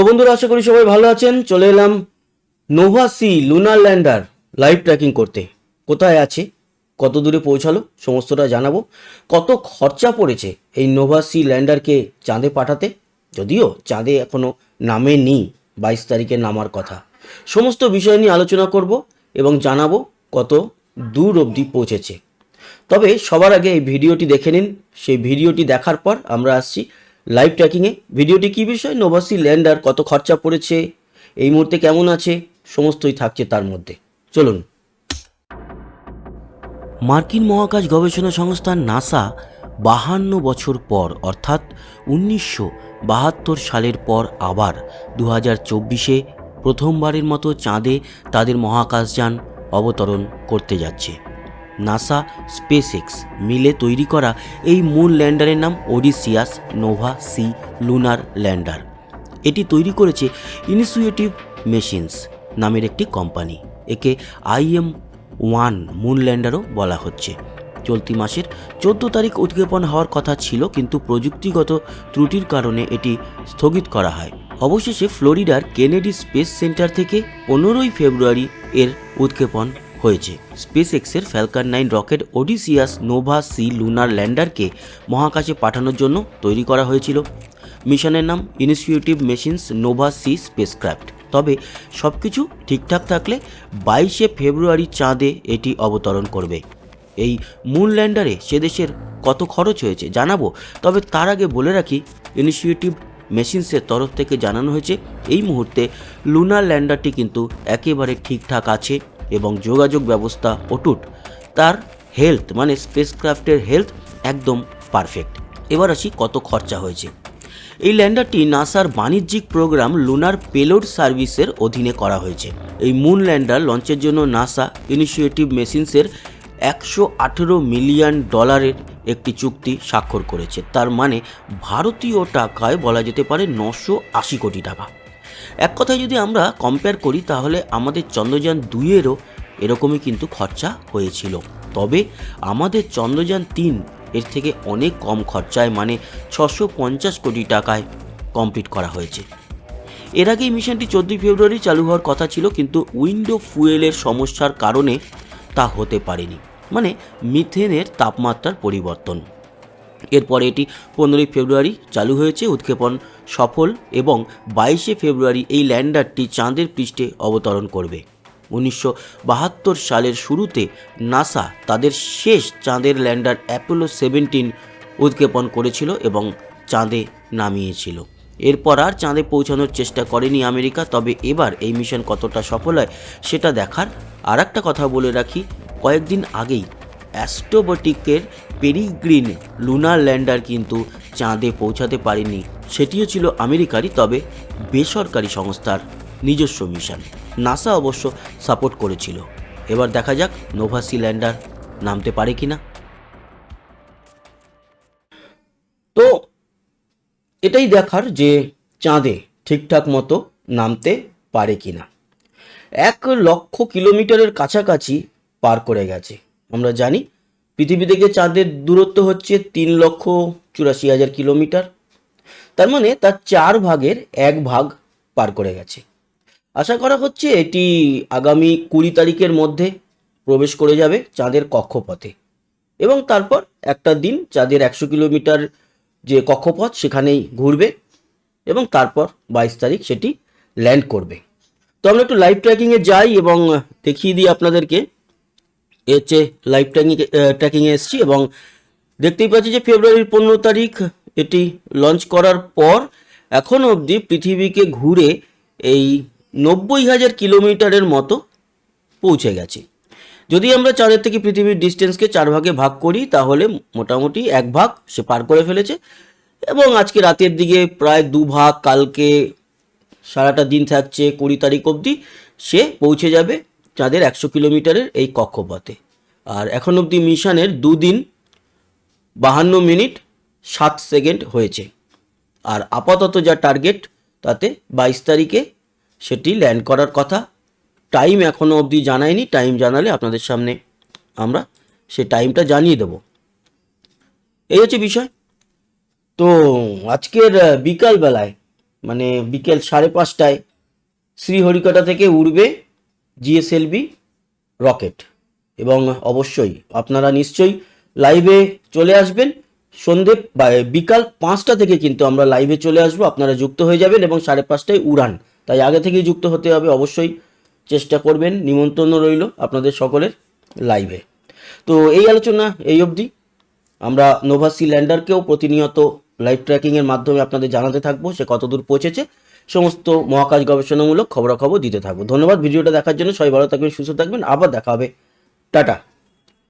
তো বন্ধুরা, আশা করি সবাই ভালো আছেন। চলে এলাম Nova C lunar lander live tracking করতে। কোথায় আছে? কত দূরে পৌঁছালো? সমস্তটা জানাব। কত খরচা পড়েছে এই নোভা সি ল্যান্ডারকে চাঁদে পাঠাতে? যদিও চাঁদে এখনও নামে নি বাইশ তারিখে নামার কথা। সমস্ত বিষয় নিয়ে আলোচনা করব এবং জানাব কত দূর অবধি পৌঁছেছে। তবে সবার আগে এই ভিডিওটি দেখে নিন। সেই ভিডিওটি দেখার পর আমরা আসছি লাইভ ট্র্যাকিংয়ে ভিডিওটি কী বিষয়? নোভাসি ল্যান্ডার কত খরচা পড়েছে? এই মুহূর্তে কেমন আছে? সমস্তই থাকছে তার মধ্যে। চলুন। মার্কিন মহাকাশ গবেষণা সংস্থা নাসা বাহান্ন বছর পর, অর্থাৎ উনিশশো বাহাত্তর সালের পর আবার দু হাজার চব্বিশে প্রথমবারের মতো চাঁদে তাদের মহাকাশযান অবতরণ করতে যাচ্ছে। নাসা স্পেস এক্স মিলে তৈরি করা এই মুন ল্যান্ডারের নাম Odysseus, Nova, C, lunar lander. এটি তৈরি করেছে ইনিশিয়েটিভ মেশিনস নামের একটি কোম্পানি। একে আইএম ওয়ান মুন ল্যান্ডারও বলা হচ্ছে। চলতি মাসের চোদ্দ তারিখ উৎক্ষেপণ হওয়ার কথা ছিল, কিন্তু প্রযুক্তিগত ত্রুটির কারণে এটি স্থগিত করা হয়। অবশেষে ফ্লোরিডার কেনেডি স্পেস সেন্টার থেকে পনেরোই ফেব্রুয়ারি এর উৎক্ষেপণ হয়েছে। স্পেস এক্সের Falcon nine rocket Odysseus Nova C lunar ল্যান্ডারকে মহাকাশে পাঠানোর জন্য তৈরি করা হয়েছিল। মিশনের নাম initiative machines Nova C spacecraft. তবে সব কিছু ঠিকঠাক থাকলে বাইশে ফেব্রুয়ারি চাঁদে এটি অবতরণ করবে। এই মুন ল্যান্ডারে সে দেশের কত খরচ হয়েছে জানাব, তবে তার আগে বলে রাখি, ইনিশিয়েটিভ মেশিনসের তরফ থেকে জানানো হয়েছে, এই মুহূর্তে লুনার ল্যান্ডারটি কিন্তু একেবারে ঠিকঠাক আছে। এবং যোগাযোগ ব্যবস্থা অটুট। তার হেলথ মানে স্পেসক্রাফটের হেলথ একদম পারফেক্ট এবার আসি কত খরচা হয়েছে। এই ল্যান্ডারটি নাসার বাণিজ্যিক প্রোগ্রাম লুনার পেলোড সার্ভিসের অধীনে করা হয়েছে। এই মুন ল্যান্ডার লঞ্চের জন্য নাসা ইনিশিয়েটিভ মেশিনসের একশো আঠেরো মিলিয়ন ডলারের একটি চুক্তি স্বাক্ষর করেছে। তার মানে ভারতীয় টাকায় বলা যেতে পারে নশো আশি কোটি টাকা। এক কথায় যদি আমরা কম্পেয়ার করি, তাহলে আমাদের চন্দ্রযান দুইয়েরও এরকমই কিন্তু খরচা হয়েছিল। তবে আমাদের চন্দ্রযান তিন এর থেকে অনেক কম খরচায় মানে ছশো পঞ্চাশ কোটি টাকায় কমপ্লিট করা হয়েছে। এর আগে মিশনটি চোদ্দই ফেব্রুয়ারি চালু হওয়ার কথা ছিল, কিন্তু উইন্ডো ফুয়েলের সমস্যার কারণে তা হতে পারেনি। মানে মিথেনের তাপমাত্রার পরিবর্তন। এরপরে এটি পনেরোই ফেব্রুয়ারি চালু হয়েছে, উৎক্ষেপণ সফল এবং বাইশে ফেব্রুয়ারি এই ল্যান্ডারটি চাঁদের পৃষ্ঠে অবতরণ করবে। উনিশশো বাহাত্তর সালের শুরুতে নাসা তাদের শেষ চাঁদের ল্যান্ডার অ্যাপোলো সেভেন্টিন উৎক্ষেপণ করেছিল এবং চাঁদে নামিয়েছিল। এরপর আর চাঁদে পৌঁছানোর চেষ্টা করেনি আমেরিকা, তবে এবার এই মিশন কতটা সফল হয় সেটা দেখার আর একটা কথা বলে রাখি। কয়েকদিন আগেই অ্যাস্ট্রোবটিকের পেরিগ্রিন লুনার ল্যান্ডার কিন্তু চাঁদে পৌঁছাতে পারেনি সেটিও ছিল আমেরিকারই, তবে বেসরকারি সংস্থার নিজস্ব মিশন। নাসা অবশ্য সাপোর্ট করেছিল। এবার দেখা যাক নোভাসি ল্যান্ডার নামতে পারে কি না তো, এটাই দেখার যে চাঁদে ঠিকঠাক মতো নামতে পারে কি না এক লক্ষ কিলোমিটারের কাছাকাছি পার করে গেছে। আমরা জানি। পৃথিবী থেকে চাঁদের দূরত্ব হচ্ছে তিন লক্ষ চুরাশি হাজার কিলোমিটার। তার মানে তার চার ভাগের এক ভাগ পার করে গেছে। আশা করা হচ্ছে এটি আগামী কুড়ি তারিখের মধ্যে প্রবেশ করে যাবে চাঁদের কক্ষপথে। এবং তারপর একটা দিন চাঁদের একশো কিলোমিটার যে কক্ষপথ সেখানেই ঘুরবে এবং তারপর বাইশ তারিখ সেটি ল্যান্ড করবে। তো আমরা একটু লাইভ ট্র্যাকিংয়ে যাই এবং দেখিয়ে দিই আপনাদেরকে হচ্ছে লাইভ ট্র্যাকিং ট্র্যাকিংয়ে এসেছি এবং দেখতেই পাচ্ছি যে ফেব্রুয়ারির পনেরো তারিখ এটি লঞ্চ করার পর এখন অবধি পৃথিবীকে ঘুরে এই নব্বই হাজার কিলোমিটারের মতো পৌঁছে গেছে। যদি আমরা চাঁদের থেকে পৃথিবীর ডিস্টেন্সকে চার ভাগে ভাগ করি, তাহলে মোটামুটি এক ভাগ সে পার করে ফেলেছে এবং আজকে রাতের দিকে প্রায় দু ভাগ, কালকে সারাটা দিন থাকছে, কুড়ি তারিখ অবধি সে পৌঁছে যাবে। চাঁদের একশো কিলোমিটারের এই কক্ষপথে। আর এখন অবধি মিশনের দুদিন, বাহান্ন মিনিট, সাত সেকেন্ড হয়েছে। আর আপাতত যা টার্গেট, তাতে বাইশ তারিখে সেটি ল্যান্ড করার কথা। টাইম এখনও অবধি জানায়নি, টাইম জানালে আপনাদের সামনে আমরা সে টাইমটা জানিয়ে দেব। এই হচ্ছে বিষয়। তো আজকের বিকালবেলায় মানে বিকেল সাড়ে পাঁচটায় শ্রীহরিকোটা থেকে উড়বে জিএসএলভি রকেট এবং অবশ্যই আপনারা নিশ্চয়ই লাইভে চলে আসবেন। সন্ধে বিকাল পাঁচটা থেকে কিন্তু আমরা লাইভে চলে আসব। আপনারা যুক্ত হয়ে যাবেন এবং সাড়ে পাঁচটায় উড়ান। তাই আগে থেকেই যুক্ত হতে হবে। অবশ্যই চেষ্টা করবেন। নিমন্ত্রণ রইল আপনাদের সকলের লাইভে তো এই আলোচনা এই অবধি। আমরা নোভাসি ল্যান্ডারকেও প্রতিনিয়ত লাইভ ট্র্যাকিংয়ের মাধ্যমে আপনাদের জানাতে থাকব। সে কতদূর পৌঁছেছে সমস্ত মহাকাশ গবেষণামূলক খবরাখবর দিতে থাকব। ধন্যবাদ, ভিডিওটা দেখার জন্য সবাই ভালো থাকবেন, সুস্থ থাকবেন, আবার দেখা হবে। টাটা।